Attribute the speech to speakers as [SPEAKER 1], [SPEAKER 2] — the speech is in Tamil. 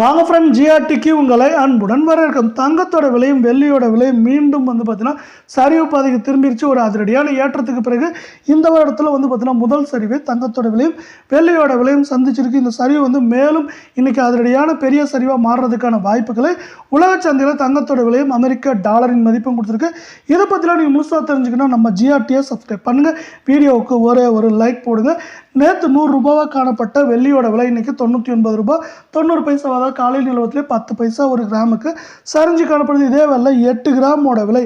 [SPEAKER 1] வாங்க ஃப்ரெண்ட் ஜிஆர்டிக்கு உங்களை அன்புடன் வரவேற்கும் தங்கத்தோட விலையும் வெள்ளியோட விலையும் மீண்டும் வந்து பார்த்தீங்கன்னா சரிவு பாதைக்கு திரும்பிடுச்சு ஒரு அதிரடியான ஏற்றத்துக்கு பிறகு இந்த வருடத்தில் வந்து பார்த்தீங்கன்னா முதல் சரிவை தங்கத்தோட விலையும் வெள்ளியோட விலையும் சந்திச்சிருக்கு. இந்த சரிவு வந்து மேலும் இன்றைக்கி அதிரடியான பெரிய சரிவாக மாறுறதுக்கான வாய்ப்புகளை உலக சந்தையில் தங்கத்தோட விலையும் அமெரிக்க டாலரின் மதிப்பும் கொடுத்துருக்கு. இதை பற்றிலாம் நீங்கள் முழுசாக தெரிஞ்சுக்கணும் நம்ம ஜிஆர்டியை சப்ஸ்கிரைப் பண்ணுங்கள் வீடியோவுக்கு ஒரே ஒரு லைக் போடுங்க. நேற்று நூறுரூபாவாக காணப்பட்ட வெள்ளியோட விலை இன்றைக்கி தொண்ணூற்றி ஒன்பது ரூபாய். தொண்ணூறு பைசாவாக காலை காலையில் நிலவரத்திலே பத்து பைசா ஒரு கிராமுக்கு சரிஞ்சு காணப்படுது. இதே வேலை எட்டு கிராமோட விலை.